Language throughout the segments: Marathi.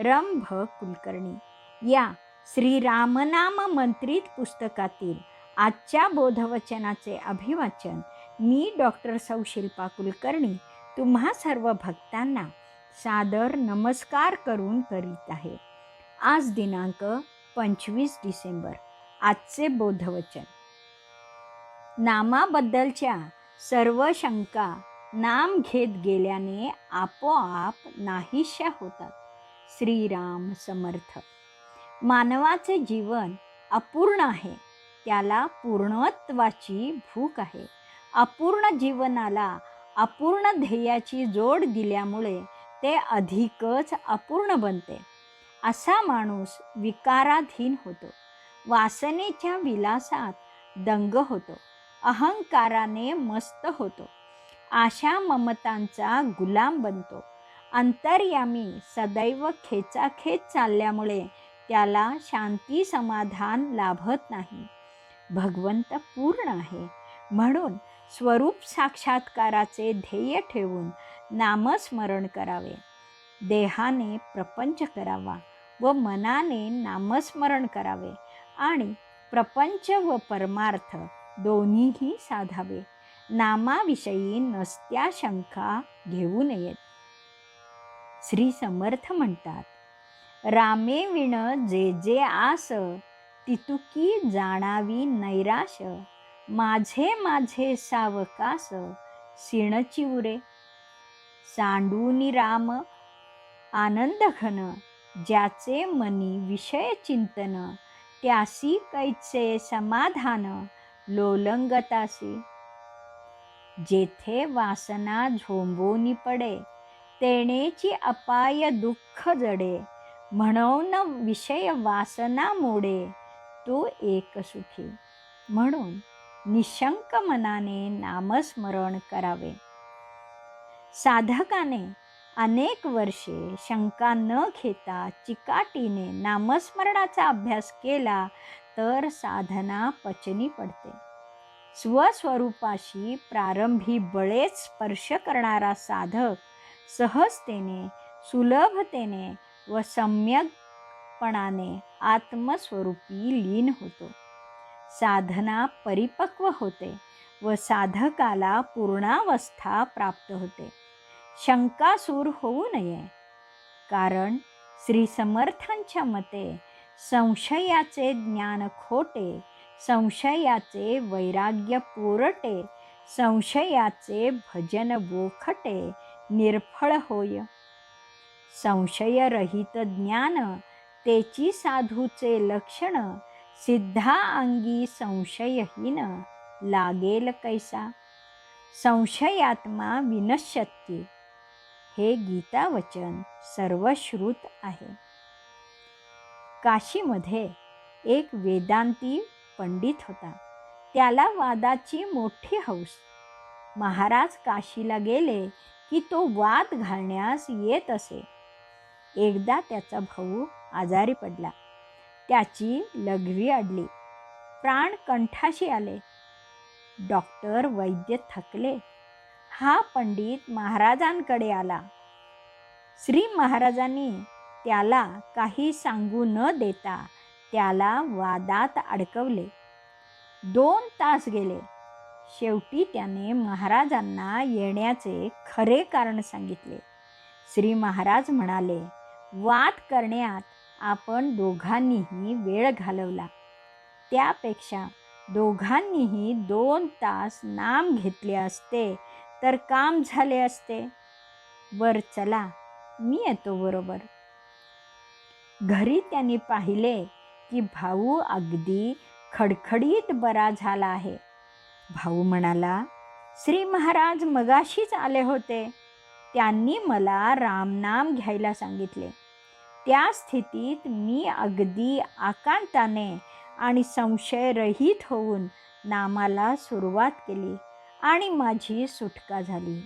रम भ कुलकर्णी. या श्री रामनाम मंत्रित पुस्तकातील आजच्या बोधवचनाचे अभिवाचन मी डॉक्टर सौशिल्पा कुलकर्णी तुम्हा सर्व भक्तांना सादर नमस्कार करून करीत आहे. आज दिनांक पंचवीस डिसेंबर आजचे बोधवचन. नामाबद्दलच्या सर्व शंका नाम घेत गेल्याने आपोआप नाहीशा होतात. श्रीराम समर्थ. मानवाचे जीवन अपूर्ण आहे. त्याला पूर्णत्वाची भूक आहे. अपूर्ण जीवनाला अपूर्ण ध्येयाची जोड दिल्यामुळे ते अधिकच अपूर्ण बनते. असा माणूस विकाराधीन होतो. वासनेच्या विलासात दंग होतो. अहंकाराने मस्त होतो. आशा ममतांचा गुलाम बनतो. अंतर्यामी सदैव खेचाखेच चालल्यामुळे त्याला शांती समाधान लाभत नाही. भगवंत पूर्ण आहे. म्हणून स्वरूप साक्षात्काराचे ध्येय ठेवून नामस्मरण करावे. देहाने प्रपंच करावा व मनाने नामस्मरण करावे आणि प्रपंच व परमार्थ दोन्हीही साधावे. नामाविषयी नसत्या शंका घेऊ नयेत. श्री समर्थ म्हणतात. रामे विण जे जे आस तितुकी जाणावी नैराश. माझे माझे सावकास सिणची उरे सांडूनी राम आनंद घन. ज्याचे मनी विषय चिंतन त्यासी कैचे समाधान लोलंगतासी. जेथे वासना झोंबोनी पडे तेणेची अपाय दुःख जडे. म्हणून विषय वासना मोडे. तो एक सुखी. म्हणून निशंक मनाने नामस्मरण करावे. साधकाने अनेक वर्षे शंका न घेता चिकाटीने नामस्मरणाचा अभ्यास केला तर साधना पचनी पडते. स्वस्वरूपाशी प्रारंभी बळेच स्पर्श करणारा साधक सहजतेने सुलभतेने व सम्यकपणाने आत्मस्वरूपी लीन होतो. साधना परिपक्व होते व साधकाला पूर्णावस्था प्राप्त होते. शंकासूर होऊ नये कारण श्री समर्थांच्या मते संशयाचे ज्ञान खोटे संशयाचे वैराग्य पोरटे संशयाचे भजन बोखटे निर्फळ होय. संशयरहित ज्ञान तेची साधूचे लक्षण सिद्धा अंगी संशयहीन लागेल कैसा? संशयात्मा विनश्यती हे गीतावचन सर्वश्रुत आहे. काशीमध्ये एक वेदांती पंडित होता. त्याला वादाची मोठी हौस. महाराज काशीला गेले की तो वाद घालण्यास येत असे. एकदा त्याचा भाऊ आजारी पडला. त्याची लघवी अडली. प्राण कंठाशी आले. डॉक्टर वैद्य थकले. हा पंडित महाराजांकडे आला. श्री महाराजांनी त्याला काही सांगू न देता त्याला वादात अडकवले. दोन तास गेले. शेवटी त्याने महाराजांना येण्याचे खरे कारण सांगितले. श्री महाराज म्हणाले वाद करण्यात आपण दोघांनीही वेळ घालवला. त्यापेक्षा दोघांनीही दोन तास नाम घेतले असते तर काम झाले असते. वर चला मी येतो बरोबर. घरी त्यांनी पाहिले की भाऊ अगदी खडखडीत बरा झाला आहे. भाऊ म्हणाला श्री महाराज मगाशीच आले होते. त्यांनी मला रामनाम घ्यायला सांगितले. त्या स्थितीत मी अगदी आकांताने आणि संशयरहित होऊन नामाला सुरुवात केली आणि माझी सुटका झाली.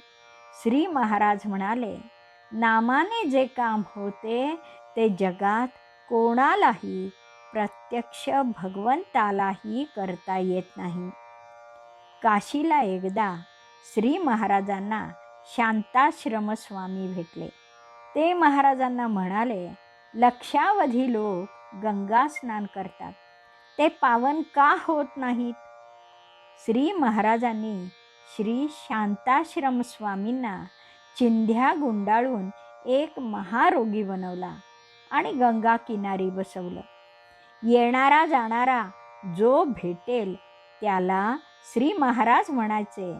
श्री महाराज म्हणाले नामाने जे काम होते ते जगात कोणालाही प्रत्यक्ष भगवंतालाही करता येत नाही. काशीला एकदा श्री महाराजांना शांताश्रम स्वामी भेटले. ते महाराजांना म्हणाले लक्षावधी लोक गंगा स्नान करतात. ते पावन का होत नाहीत? श्री महाराजांनी श्री शांताश्रम स्वामींना चिंध्या गुंडाळून एक महारोगी बनवला आणि गंगा किनारी बसवलं. येणारा जाणारा जो भेटेल त्याला श्री महाराज म्हणायचे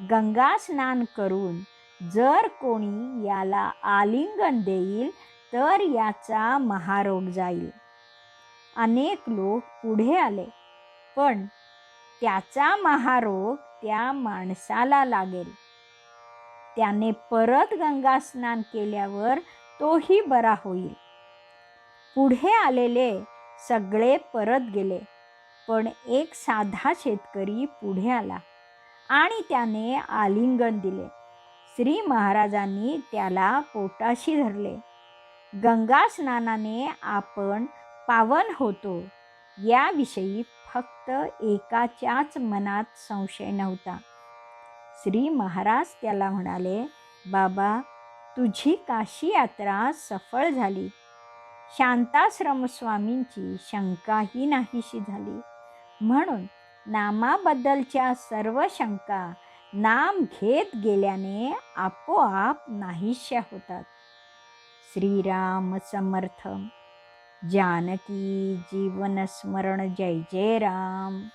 गंगा स्नान करून जर कोणी याला आलिंगन देईल तर याचा महारोग जाईल. अनेक लोक पुढे आले पण त्याचा महारोग त्या माणसाला लागेल. त्याने परत गंगा स्नान केल्यावर तोही बरा होईल. पुढे आलेले सगळे परत गेले. पण एक साधा शेतकरी पुढे आला आणि त्याने आलिंगन दिले. श्री महाराजांनी त्याला पोटाशी धरले. गंगा स्नानाने आपण पावन होतो. याविषयी फक्त एकाच्याच मनात संशय नव्हता. श्री महाराज त्याला म्हणाले बाबा तुझी काशी यात्रा सफळ झाली. शांताश्रमस्वामींची शंकाही नाहीशी झाली. म्हणून नामाबद्दलच्या सर्व शंका नाम घेत गेल्याने आपोआप नाहीशा होतात. श्रीराम समर्थ. जानकी जीवनस्मरण जय जय राम.